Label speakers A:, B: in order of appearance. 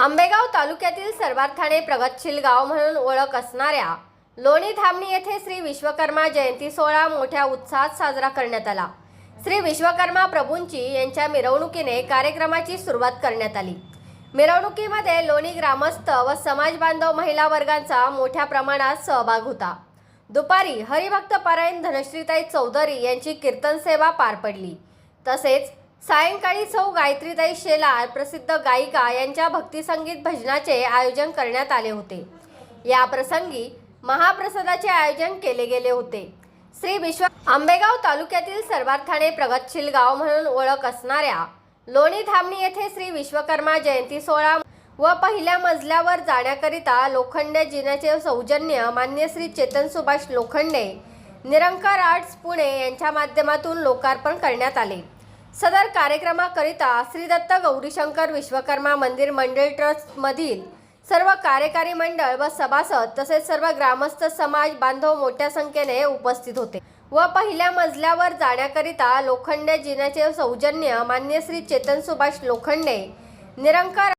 A: आंबेगाव तालुक्यातील सर्वार्थाने प्रगतशील गाव म्हणून ओळख असणाऱ्या लोणी धामणी येथे श्री विश्वकर्मा जयंती सोहळा मोठ्या उत्साहात साजरा करण्यात आला. श्री विश्वकर्मा प्रभूंची यांच्या मिरवणुकीने कार्यक्रमाची सुरुवात करण्यात आली. मिरवणुकीमध्ये लोणी ग्रामस्थ व समाज बांधव महिला वर्गांचा मोठ्या प्रमाणात सहभाग होता. दुपारी हरिभक्त पारायण धनश्रीताई चौधरी यांची कीर्तन सेवा पार पडली. तसेच सायंकाळी सौ गायत्रीताई शेलार प्रसिद्ध गायिका यांच्या भक्तिसंगीत भजनाचे आयोजन करण्यात आले होते. या प्रसंगी महाप्रसादाचे आयोजन केले गेले होते. श्री विश्व आंबेगाव तालुक्यातील सर्वार्थाने प्रगतशील गाव म्हणून ओळख असणाऱ्या लोणी धामणी येथे श्री विश्वकर्मा जयंती सोहळा व पहिल्या मजल्यावर जाण्याकरिता लोखंडे जिन्याचे सौजन्य मान्य श्री चेतन सुभाष लोखंडे निरंकार आर्ट्स पुणे यांच्या माध्यमातून लोकार्पण करण्यात आले. सदर कार्यक्रमाकरिता श्रीदत्त गौरीशंकर विश्वकर्मा मंदिर मंडळ ट्रस्टमधील सर्व कार्यकारी मंडळ व सभासद तसेच सर्व ग्रामस्थ समाज बांधव मोठ्या संख्येने उपस्थित होते व पहिल्या मजल्यावर जाण्याकरिता लोखंडे जिन्याचे सौजन्य मान्य श्री चेतन सुभाष लोखंडे निरंकार